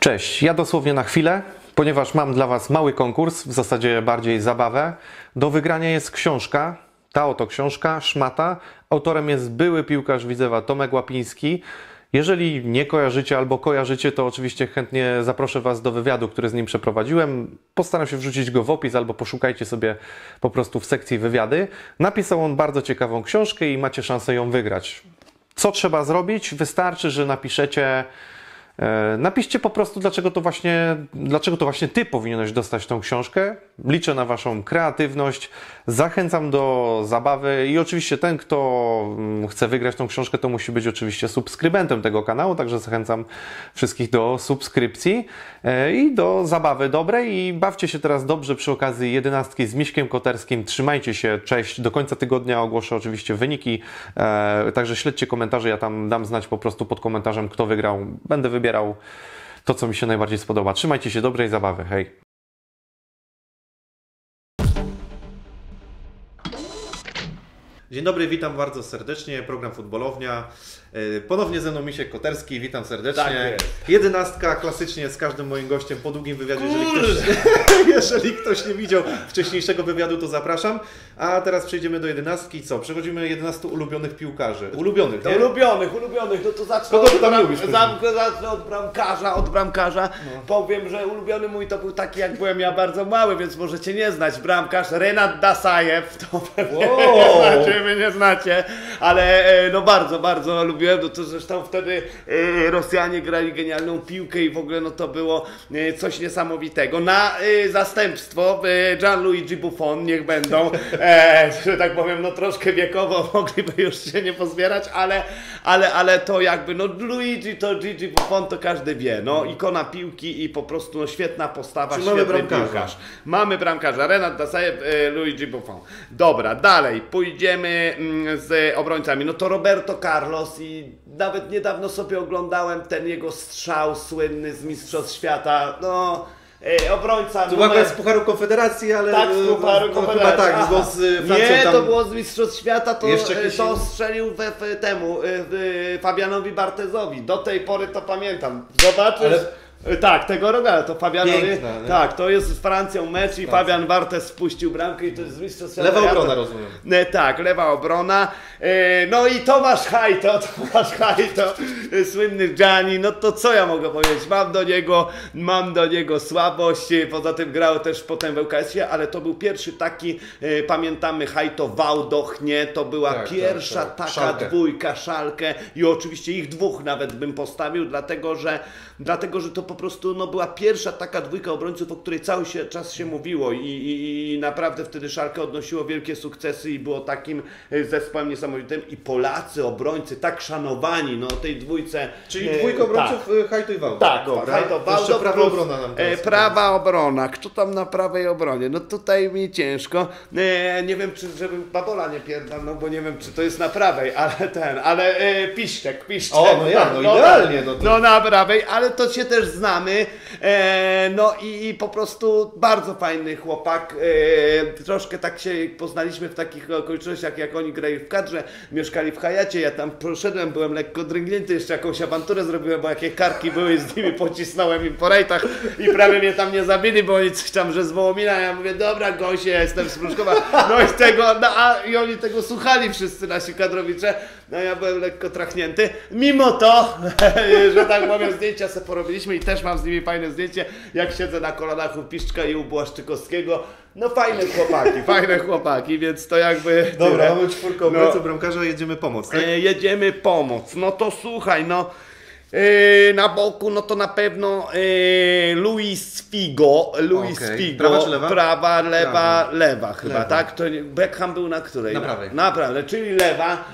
Cześć, ja dosłownie na chwilę, ponieważ mam dla Was mały konkurs, w zasadzie bardziej zabawę. Do wygrania jest książka, ta oto książka, Szmata. Autorem jest były piłkarz Widzewa Tomek Łapiński. Jeżeli nie kojarzycie albo kojarzycie, to oczywiście chętnie zaproszę Was do wywiadu, który z nim przeprowadziłem. Postaram się wrzucić go w opis albo poszukajcie sobie po prostu w sekcji wywiady. Napisał on bardzo ciekawą książkę i macie szansę ją wygrać. Co trzeba zrobić? Wystarczy, że napiszecie napiszcie po prostu, dlaczego to, właśnie, dlaczego to właśnie Ty powinieneś dostać tą książkę. Liczę na Waszą kreatywność, zachęcam do zabawy i oczywiście ten, kto mm, chce wygrać tą książkę, to musi być oczywiście subskrybentem tego kanału, także zachęcam wszystkich do subskrypcji e, i do zabawy dobrej i bawcie się teraz dobrze przy okazji jedenastki z Miśkiem Koterskim. Trzymajcie się, cześć. Do końca tygodnia ogłoszę oczywiście wyniki, e, także śledźcie komentarze, ja tam dam znać po prostu pod komentarzem, kto wygrał. Będę wybierał wybierał to, co mi się najbardziej spodoba. Trzymajcie się dobrej zabawy. Hej! Dzień dobry, witam bardzo serdecznie. Program Futbolownia. E, ponownie ze mną Misiek Koterski, witam serdecznie. Tak Jedenastka klasycznie z każdym moim gościem po długim wywiadzie. Jeżeli ktoś, jeżeli ktoś nie widział wcześniejszego wywiadu, to zapraszam. A teraz przejdziemy do jedenastki. Co? Przechodzimy 11 ulubionych piłkarzy. Ulubionych, nie? Ulubionych, ulubionych, no to zacznę Kogo tam bram- lubisz, Zacznę, od bramkarza, od bramkarza. Powiem, że ulubiony mój to był taki, jak byłem ja bardzo mały, więc możecie nie znać. Bramkarz Renat Dasajew, to pewnie Wow. Znacie, wy nie znacie, ale e, no bardzo, bardzo lubiłem, no to zresztą wtedy e, Rosjanie grali genialną piłkę i w ogóle no to było e, coś niesamowitego. Na zastępstwo Gianluigi Buffon, niech będą, że tak powiem, no troszkę wiekowo mogliby już się nie pozbierać, ale, ale, ale to jakby, no Luigi to Gigi Buffon to każdy wie, no ikona piłki i po prostu no, świetna postawa, mamy świetny bramkarza? piłkarz. Mamy bramkarza, Renat Dasajew, Luigi Buffon. Dobra, dalej, pójdziemy mm, z obrońcami. No to Roberto Carlos i nawet niedawno sobie oglądałem ten jego strzał słynny z Mistrzostw Świata. No, e, obrońca To numer... z Pucharu Konfederacji, ale Tak, z Pucharu no, Konfederacji. Chyba tak, z y, Francją Nie, tam... to było z Mistrzostw Świata, to, e, jakieś- to strzelił we, w temu, e, w, Fabianowi Bartezowi. Do tej pory to pamiętam. Zobaczysz. Ale- E, Tak, tego Rogala, to Fabianowi. Piękna, nie? tak, to jest z Francją mecz i Fabian Bartes spuścił bramkę i to jest z Mistrzostw Świata. Lewa Ja obrona, to- rozumiem. E, Tak, lewa obrona. E, No i Tomasz Hajto, Tomasz Hajto, e, słynny Gianni, no to co ja mogę powiedzieć? Mam do niego, mam do niego słabość, e, poza tym grał też potem w ŁKS-ie, ale to był pierwszy taki, e, pamiętamy Hajto Wałdochnie, to była Tak, tak, pierwsza tak. taka Szalkę. dwójka, szalkę i oczywiście ich dwóch nawet bym postawił, dlatego że, dlatego, że to po prostu no, była pierwsza taka dwójka obrońców, o której cały się, czas się mówiło i, i, i naprawdę wtedy szalkę odnosiło wielkie sukcesy i było takim e, zespołem niesamowitym i Polacy, obrońcy tak szanowani, no o tej dwójce. Czyli e, dwójka obrońców tak. y, Hajtu i Wałda. Tak, dobra. Hajto, Wałdoch prawa obrona nam teraz. Prawa obrona. Kto tam na prawej obronie? No tutaj mi ciężko. E, nie wiem, czy żeby Babola nie pierdam, no bo nie wiem, czy to jest na prawej, ale ten, ale e, Piszczek, Piszczek. O, no ja, no idealnie, no to- no na prawej, ale to się też znamy. E, no i, i po prostu bardzo fajny chłopak. E, troszkę tak się poznaliśmy w takich okolicznościach, jak oni grali w kadrze, mieszkali w Hajacie, ja tam poszedłem, byłem lekko dręgnięty, jeszcze jakąś awanturę zrobiłem, bo jakie karki były, z nimi pocisnąłem im po rejtach i prawie mnie tam nie zabili, bo oni coś tam, że z Wołomina, ja mówię, dobra goście, ja jestem z Pruszkowa, no i tego, no, a, i oni tego słuchali wszyscy nasi kadrowicze, no ja byłem lekko trachnięty, mimo to, że tak powiem, zdjęcia sobie porobiliśmy i też mam z nimi fajne zdjęcie, jak siedzę na kolanach u Piszczka i u Błaszczykowskiego, no fajne chłopaki, fajne chłopaki, więc to jakby Dobra, mamy czwórkę No. obrońców, bramkarza, jedziemy pomoc, tak? E, jedziemy pomoc. No to słuchaj, no. E, na boku, no to na pewno e, Luis Figo. Luis Okej. Figo. Prawa lewa? Prawa, lewa, Prawa. lewa chyba, Lewa. tak? To Beckham był na której? Na prawej. Na prawej, czyli lewa,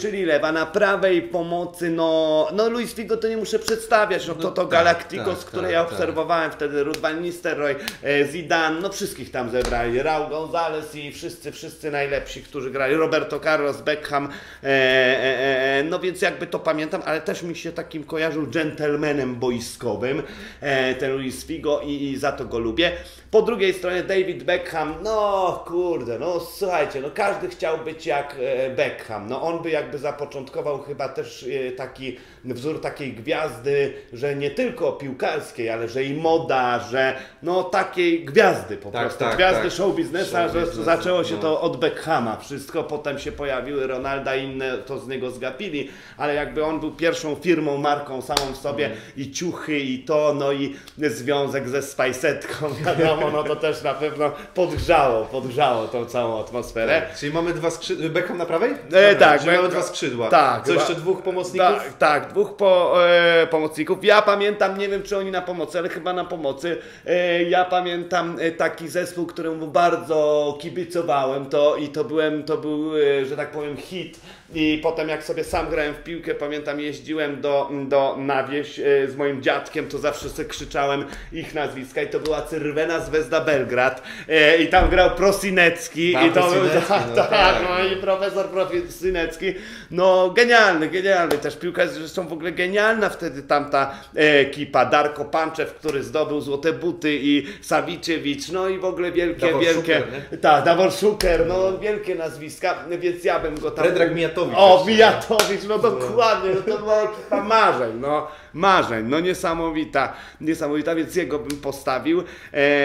czyli lewa. Na prawej pomocy, no, no Luis Figo to nie muszę przedstawiać, no to to tak, Galacticos, tak, które tak, ja tak. obserwowałem wtedy, Ruud van Nistelrooy, e, Zidane, no wszystkich tam zebrali, Raul Gonzalez i wszyscy, wszyscy najlepsi, którzy grali, Roberto Carlos, Beckham, e, e, e, no więc jakby to pamiętam, ale też mi się takim kojarzy kojarzył gentlemanem boiskowym, e, ten Luis Figo i, i za to go lubię. Po drugiej stronie David Beckham, no kurde, no słuchajcie, no każdy chciał być jak e, Beckham. No on by jakby zapoczątkował chyba też e, taki wzór takiej gwiazdy, że nie tylko piłkarskiej, ale że i moda, że no takiej gwiazdy po Tak, prostu. tak, gwiazdy tak. show biznesa, że zaczęło się no. to od Beckhama wszystko, potem się pojawiły Ronalda i inne to z niego zgapili, ale jakby on był pierwszą firmą, marką samą w sobie i ciuchy i to, no i związek ze Spajsetką, wiadomo, no to też na pewno podgrzało, podgrzało tą całą atmosferę. Czyli mamy dwa skrzydła. Beckham na prawej? E, tak, Czyli mamy dwa skrzydła. tak, Co chyba- jeszcze dwóch pomocników? Tak, tak, dwóch po, e, pomocników. Ja pamiętam, nie wiem czy oni na pomocy, ale chyba na pomocy. E, ja pamiętam e, taki zespół, któremu bardzo kibicowałem to i to byłem, to był, e, że tak powiem, hit. I potem jak sobie sam grałem w piłkę, pamiętam jeździłem do, do na wieś e, z moim dziadkiem, to zawsze sobie krzyczałem ich nazwiska i to była Cyrwena Zvezda Belgrad. E, i tam grał Prosinecki Tak, i to był, tak, no tak, tak. no i profesor Prosinecki, no genialny, genialny też piłka jest zresztą w ogóle genialna wtedy tamta ekipa, Darko Panczew, który zdobył złote buty i Sawiczewicz, no i w ogóle wielkie, Dawor wielkie, tak, Dawor Szuker, no wielkie nazwiska, więc ja bym go tam... Predrag Mijatowicz O, Mijatowicz, no dokładnie, no to była ekipa marzeń, no marzeń, no niesamowita, niesamowita, więc jego bym postawił e,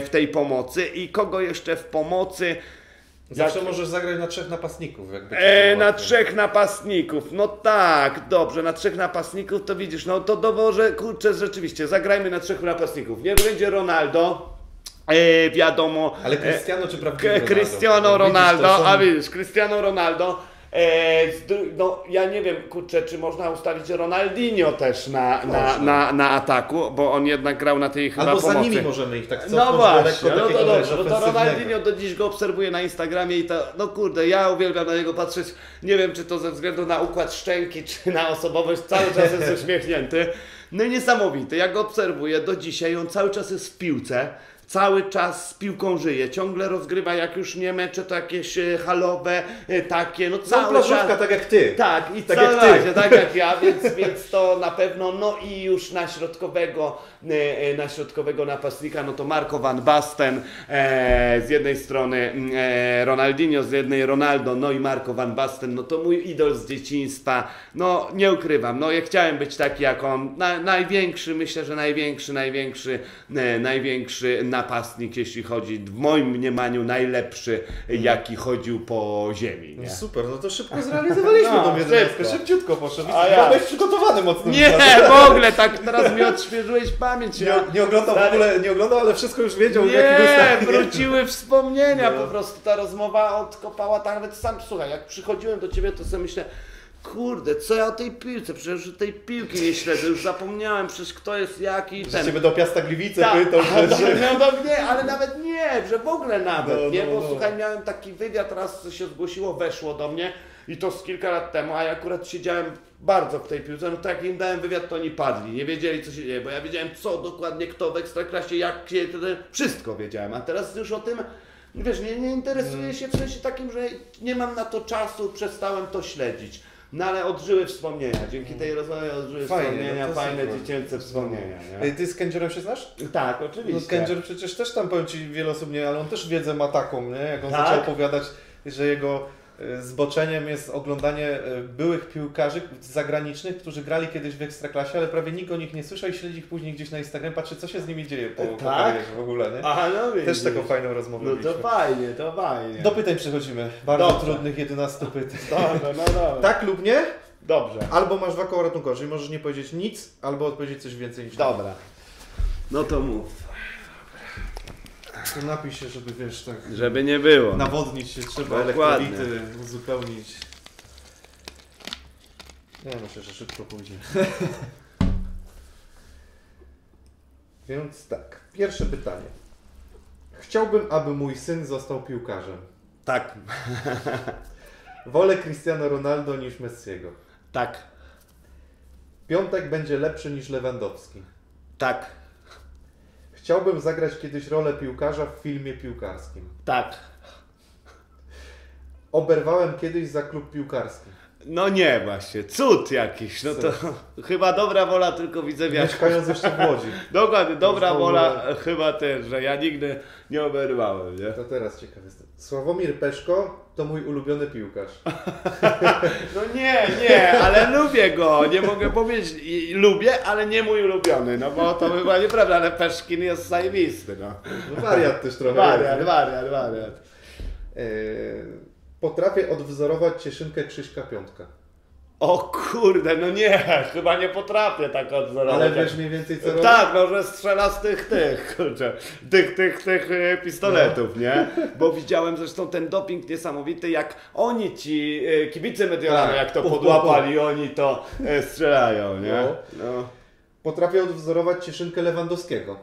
w tej pomocy i kogo jeszcze w pomocy... Zawsze Jak- możesz zagrać na trzech napastników. Jakby E, na trzech napastników. No tak, dobrze, na trzech napastników to widzisz, no to dobrze, kurczę, rzeczywiście, zagrajmy na trzech napastników. Niech będzie Ronaldo, e, wiadomo. Ale Cristiano czy prawdziwy K- Ronaldo? Cristiano Widzisz, Ronaldo, są- a widzisz, Cristiano Ronaldo. E, no, ja nie wiem, kurczę, czy można ustawić Ronaldinho też na, na, na, na ataku, bo on jednak grał na tej chyba Albo za pomocy. nimi możemy ich tak cofnąć. No właśnie, lekko no to dobrze, no to. Ronaldinho do dziś go obserwuję na Instagramie i to, no kurde, ja uwielbiam na niego patrzeć, nie wiem czy to ze względu na układ szczęki, czy na osobowość, cały czas jest uśmiechnięty. No i niesamowity, ja go obserwuję do dzisiaj, on cały czas jest w piłce, cały czas z piłką żyje, ciągle rozgrywa, jak już nie mecze, to jakieś halowe, e, takie, no No, cały czas... tak jak ty. Tak, i Tak jak ty. tak jak ja, więc, więc to na pewno, no i już na środkowego, e, e, na środkowego napastnika, no to Marco Van Basten, e, z jednej strony e, Ronaldinho, z jednej Ronaldo, no i Marco Van Basten, no to mój idol z dzieciństwa, no nie ukrywam, no ja chciałem być taki jak on, na, największy, myślę, że największy, największy, e, największy napastnik, jeśli chodzi, w moim mniemaniu najlepszy, jaki chodził po ziemi, No nie? super, no to szybko zrealizowaliśmy No, tą szybko. Szybciutko poszło. A ja. Byłeś przygotowany mocno. Nie, w ogóle, tak teraz mi odświeżyłeś pamięć. Nie, nie oglądał w ogóle, nie oglądał, ale wszystko już wiedział, nie, wróciły wspomnienia, No. po prostu ta rozmowa odkopała tak, nawet sam, słuchaj, jak przychodziłem do Ciebie, to sobie myślę, kurde, co ja o tej piłce, przecież tej piłki nie śledzę, już zapomniałem przecież kto jest jaki, Że ten. będą Piasta Gliwice Tak, pytał, ale- że... no, no nie, ale nawet nie, że w ogóle nawet, No, nie, no, bo no. słuchaj, miałem taki wywiad, raz się zgłosiło, weszło do mnie i to z kilka lat temu, a ja akurat siedziałem bardzo w tej piłce, no to jak im dałem wywiad, to oni padli, nie wiedzieli co się dzieje, bo ja wiedziałem co dokładnie, kto w Ekstraklasie, jak się, wszystko wiedziałem, a teraz już o tym, wiesz, nie, nie interesuję Mm. się w sensie takim, że nie mam na to czasu, przestałem to śledzić. No ale odżyły wspomnienia, dzięki tej rozmowie odżyły Fajnie, wspomnienia, no fajne super. dziecięce wspomnienia, nie? Ty z Kędzierem się znasz? Tak, No oczywiście. Kędzier przecież też tam powiem Ci wiele osób nie, ale on też wiedzę ma taką, nie? Jak on Tak? zaczął opowiadać, że jego zboczeniem jest oglądanie e, byłych piłkarzy zagranicznych, którzy grali kiedyś w Ekstraklasie, ale prawie nikt o nich nie słyszał i śledzi ich później gdzieś na Instagram, patrzy co się z nimi dzieje po, po Tak? karierze w ogóle, nie? Aha, no Też widzisz. taką fajną rozmowę No to mieliśmy. fajnie, to fajnie. Do pytań przechodzimy. Bardzo Dobrze. trudnych 11 pytań. Dobra, no dobra. Tak lub nie? Dobrze. Albo masz dwa koła ratunkowe, czyli możesz nie powiedzieć nic, albo odpowiedzieć coś więcej niż Dobra. No to mów. To napij się, żeby wiesz, tak Żeby nie było. nawodnić się trzeba, Dokładnie. elektrolity uzupełnić. Ja myślę, że szybko pójdzie. Więc tak, pierwsze pytanie. Chciałbym, aby mój syn został piłkarzem. Tak. Wolę Cristiano Ronaldo niż Messiego. Tak. Piątek będzie lepszy niż Lewandowski. Tak. Chciałbym zagrać kiedyś rolę piłkarza w filmie piłkarskim. Tak. Oberwałem kiedyś za klub piłkarski. No nie właśnie, cud jakiś, no to chyba dobra wola, tylko widzę wiatr. Mieszkając jeszcze w Łodzi. Dokładnie, dobra ogóle- wola e, chyba też, że ja nigdy nie oberwałem, nie? To teraz ciekawy jestem. Sławomir Peszko to mój ulubiony piłkarz. No nie, nie, ale lubię go, nie mogę powiedzieć, I, lubię, ale nie mój ulubiony, no bo to chyba nieprawda, ale Peszkin jest zajebisty, no. No wariat też trochę. Wariat, jest, wariat, wariat. nie? Eee, potrafię odwzorować Cieszynkę Krzyśka Piątka. O kurde, no nie, chyba nie potrafię tak odzorować. Ale wiesz mniej więcej co robi? Tak, no że strzela z tych, tych, kurczę, tych, tych, tych e, pistoletów, nie? Bo widziałem zresztą ten doping niesamowity, jak oni ci e, kibice Mediolanu, Tak. jak to podłapali, oni to e, strzelają, nie? No. No. Potrafię odwzorować Cieszynkę Lewandowskiego.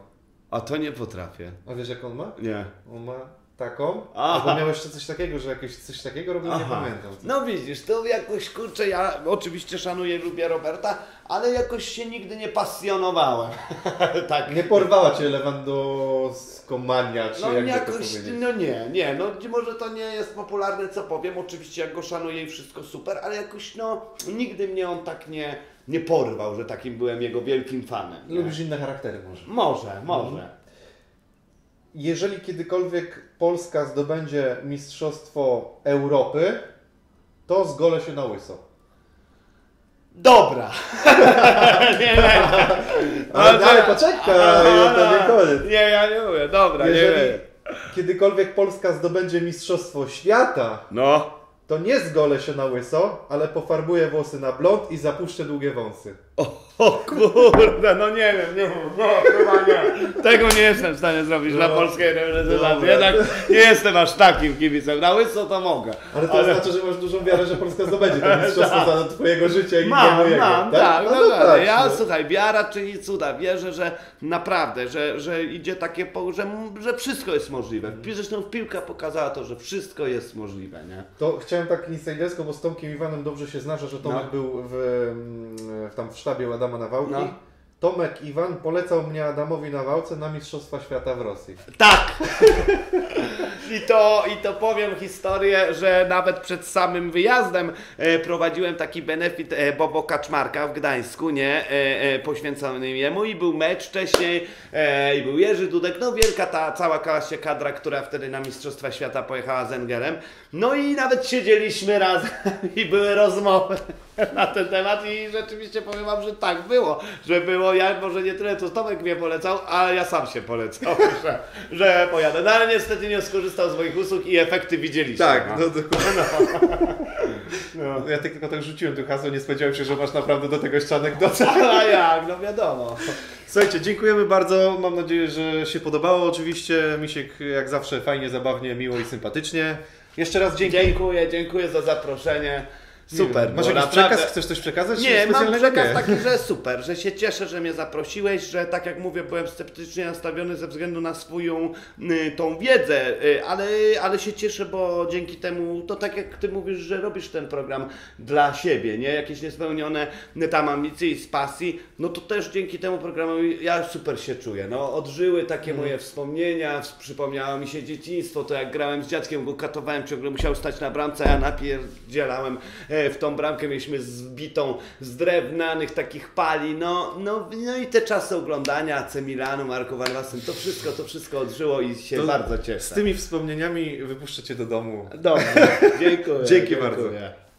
A to nie potrafię. A wiesz jak on ma? Nie. On ma taką. Aha. Albo miał jeszcze coś takiego, że jakieś coś takiego robił, nie pamiętam. No widzisz, to jakoś kurczę, ja oczywiście szanuję i lubię Roberta, ale jakoś się nigdy nie pasjonowałem. tak. Nie porwała cię Lewandowskomania, czy No to jakoś, powiedzieć. no nie, nie, no może to nie jest popularne co powiem, oczywiście jak go szanuję i wszystko super, ale jakoś no nigdy mnie on tak nie, nie porwał, że takim byłem jego wielkim fanem. nie? Lubisz inne charaktery może. Może, może. Jeżeli kiedykolwiek Polska zdobędzie Mistrzostwo Europy, to zgolę się na łyso. Dobra. nie, nie, nie. Ale to- dalej poczekaj, Aha, to nie koniec. Nie, ja nie mówię, dobra, nie Jeżeli wiem. kiedykolwiek Polska zdobędzie Mistrzostwo Świata, No. To nie zgolę się na łyso, ale pofarbuję włosy na blond i zapuszczę długie wąsy. O, o kurde, no nie wiem, nie wiem, no chyba nie. Tego nie jestem w stanie zrobić dla polskiej reprezentacji. Jednak nie jestem aż takim kibicem. Na łyso to mogę. Ale to oznacza, że masz dużą wiarę, że Polska zdobędzie to mistrzostwo za twojego życia i nie Mam, mojego. mam, tak, No no, to tak, tak, Ja no. słuchaj, wiara czyni cuda. Wierzę, że naprawdę, że, że idzie takie, po, że, że wszystko jest możliwe. Zresztą piłka pokazała to, że wszystko jest możliwe, nie? To chciałem tak insidersko, bo z Tomkiem Iwanem dobrze się znasz, że Tomek No. był w, mm, w, tam w sztabie u Adama Nawałki. No. Tomek Iwan polecał mnie Adamowi Nawałce na Mistrzostwa Świata w Rosji. Tak! I to, I to powiem historię, że nawet przed samym wyjazdem e, prowadziłem taki benefit e, Bobo Kaczmarka w Gdańsku, nie? E, poświęcony jemu i był mecz wcześniej i był Jerzy Dudek, no wielka ta cała kadra, która wtedy na Mistrzostwa Świata pojechała z Engerem. No i nawet siedzieliśmy razem i były rozmowy na ten temat i rzeczywiście powiem wam, że tak było, że było, ja może nie tyle to Tomek mnie polecał, ale ja sam się polecał, że, że pojadę. No ale niestety nie skorzystał z moich usług i efekty widzieliście. no. dokładnie. No. Ja tylko tak rzuciłem tu hasło, nie spodziewałem się, że masz naprawdę do tego jeszcze anegdotę. A jak, no wiadomo. Słuchajcie, dziękujemy bardzo. Mam nadzieję, że się podobało. Oczywiście Misiek jak zawsze fajnie, zabawnie, miło i sympatycznie. Jeszcze raz. Dziękuję, dziękuję za zaproszenie. Super. Masz jakiś naprawdę- przekaz? Chcesz coś przekazać? Nie, mam przekaz Nie. taki, że super, że się cieszę, że mnie zaprosiłeś, że tak jak mówię, byłem sceptycznie nastawiony ze względu na swoją y, tą wiedzę, y, ale, ale się cieszę, bo dzięki temu, to tak jak ty mówisz, że robisz ten program dla siebie, nie? Jakieś niespełnione tam ambicje i z pasji, no to też dzięki temu programowi ja super się czuję, no odżyły takie moje wspomnienia, przypomniało mi się dzieciństwo, to jak grałem z dziadkiem, go katowałem, ciągle musiał stać na bramce, a ja napierdzielałem e, w tą bramkę, mieliśmy zbitą z drewnianych takich pali, no, no, no i te czasy oglądania AC Milanu, Marko Van Basten, to wszystko, to wszystko odżyło i się To bardzo cieszę. Z tymi wspomnieniami wypuszczę Cię do domu. Dobrze, dziękuję. Dzięki bardzo. dziękuję.